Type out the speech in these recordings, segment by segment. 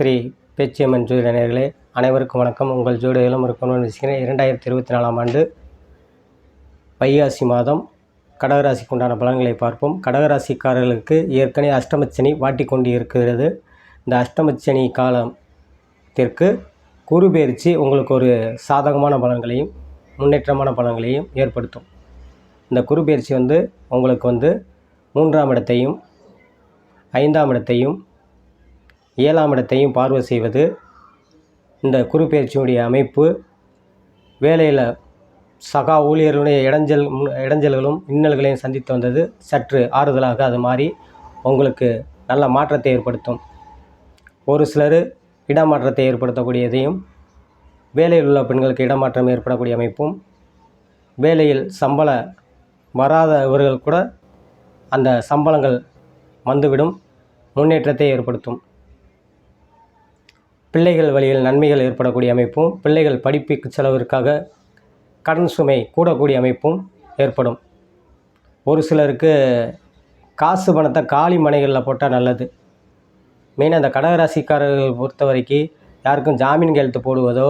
ஸ்ரீ பேச்சியம்மன் ஜோதிட நேர்களே அனைவருக்கும் வணக்கம். உங்கள் ஜோடி இருக்கணும்னு வச்சுக்கிறேன் இரண்டாயிரத்தி இருபத்தி நாலாம் ஆண்டு வைகாசி மாதம் கடகராசிக்கு உண்டான பலன்களை பார்ப்போம். கடகராசிக்காரர்களுக்கு ஏற்கனவே அஷ்டமச்சனி வாட்டிக்கொண்டு இருக்கிறது இந்த அஷ்டமச்சனி காலத்திற்கு குரு பயிற்சி உங்களுக்கு ஒரு சாதகமான பலன்களையும் முன்னேற்றமான பலன்களையும் ஏற்படுத்தும். இந்த குரு பயிற்சி வந்து உங்களுக்கு வந்து மூன்றாம் இடத்தையும் ஐந்தாம் இடத்தையும் ஏழாம் இடத்தையும் பார்வை செய்வது. இந்த குறுப்பெயர்ச்சியுடைய அமைப்பு வேலையில் சகா ஊழியர்களுடைய இடைஞ்சல் இடைஞ்சல்களும் இன்னல்களையும் சந்தித்து வந்தது. சற்று ஆறுதலாக அது மாறி உங்களுக்கு நல்ல மாற்றத்தை ஏற்படுத்தும். ஒரு சிலர் இடமாற்றத்தை ஏற்படுத்தக்கூடியதையும் வேலையில் உள்ள பெண்களுக்கு இடமாற்றம் ஏற்படக்கூடிய அமைப்பும் வேலையில் சம்பள வராதவர்கள் கூட அந்த சம்பளங்கள் வந்துவிடும் முன்னேற்றத்தை ஏற்படுத்தும். பிள்ளைகள் வழியில் நன்மைகள் ஏற்படக்கூடிய அமைப்பும் பிள்ளைகள் படிப்புக்கு செலவிற்காக கடன் சுமை கூடக்கூடிய அமைப்பும் ஏற்படும். ஒரு சிலருக்கு காசு பணத்தை காலி மனைகளில் போட்டால் நல்லது. மெயினாக அந்த கடகராசிக்காரர்கள் பொறுத்த வரைக்கும் யாருக்கும் ஜாமீன் கையெழுத்து போடுவதோ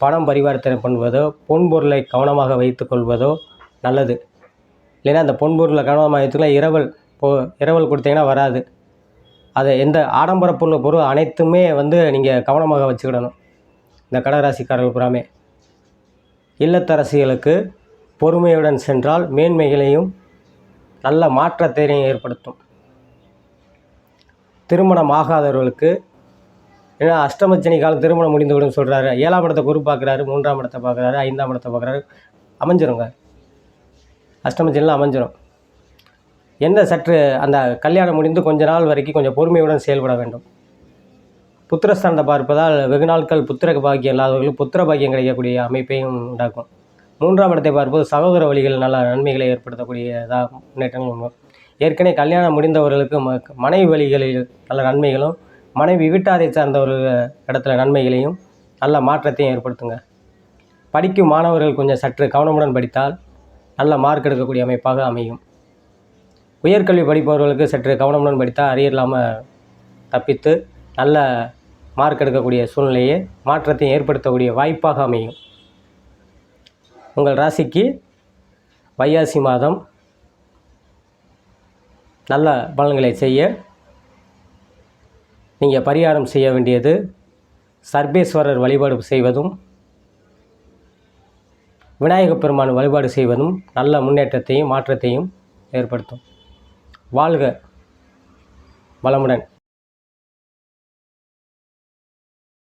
பணம் பரிவர்த்தனை பண்ணுவதோ பொன் பொருளை கவனமாக வைத்துக்கொள்வதோ நல்லது. இல்லைன்னா அந்த பொன்பொருளை கவனமாக வைத்துக்கலாம் இரவல் போ இரவல் கொடுத்தீங்கன்னா வராது. அதை எந்த ஆடம்பர பொருள் பொருள் அனைத்துமே வந்து நீங்கள் கவனமாக வச்சுக்கிடணும். இந்த கடகராசிக்காரர்கள் புறாமே. இல்லத்தரசிகளுக்கு பொறுமையுடன் சென்றால் மேன்மைகளையும் நல்ல மாற்றத்தையும் ஏற்படுத்தும். திருமணம் ஆகாதவர்களுக்கு ஏன்னா அஷ்டமச்சனி காலம் திருமணம் முடிந்துவிடும் சொல்கிறாரு ஏழாம் இடத்தை குரு பார்க்குறாரு மூன்றாம் இடத்தை பார்க்குறாரு ஐந்தாம் இடத்தை பார்க்குறாரு. அமைஞ்சிருங்க. அஷ்டமச்சனியில் அமைஞ்சிரும். எந்த சற்று அந்த கல்யாணம் முடிந்து கொஞ்ச நாள் வரைக்கும் கொஞ்சம் பொறுமையுடன் செயல்பட வேண்டும். புத்திரஸ்தானத்தை பார்ப்பதால் வெகு நாட்கள் புத்திர பாக்கியம் இல்லாதவர்களுக்கு புத்திர பாக்கியம் கிடைக்கக்கூடிய அமைப்பையும் உண்டாக்கும். மூன்றாம் இடத்தை பார்ப்பது சகோதர வழிகள் நல்ல நன்மைகளை ஏற்படுத்தக்கூடியதாக முன்னேற்றங்கள் உண்டு. ஏற்கனவே கல்யாணம் முடிந்தவர்களுக்கு ம மனைவி வழிகளில் நல்ல நன்மைகளும் மனைவி வீட்டாரை சார்ந்தவர்கள் இடத்துல நன்மைகளையும் நல்ல மாற்றத்தையும் ஏற்படுத்துங்க. படிக்கும் மாணவர்கள் கொஞ்சம் சற்று கவனமுடன் படித்தால் நல்ல மார்க் எடுக்கக்கூடிய அமைப்பாக அமையும். உயர்கல்வி படிப்பவர்களுக்கு சற்று கவனமுடன் படித்தால் அரியர் இல்லாமல் தப்பித்து நல்ல மார்க் எடுக்கக்கூடிய சூழ்நிலையை மாற்றத்தை ஏற்படுத்தக்கூடிய வாய்ப்பாக அமையும். உங்கள் ராசிக்கு வைகாசி மாதம் நல்ல பலன்களை செய்ய நீங்கள் பரிகாரம் செய்ய வேண்டியது. சர்பேஸ்வரர் வழிபாடு செய்வதும் விநாயகப் பெருமான் வழிபாடு செய்வதும் நல்ல முன்னேற்றத்தையும் மாற்றத்தையும் ஏற்படுத்தும். வாழ்க வளமுடன்.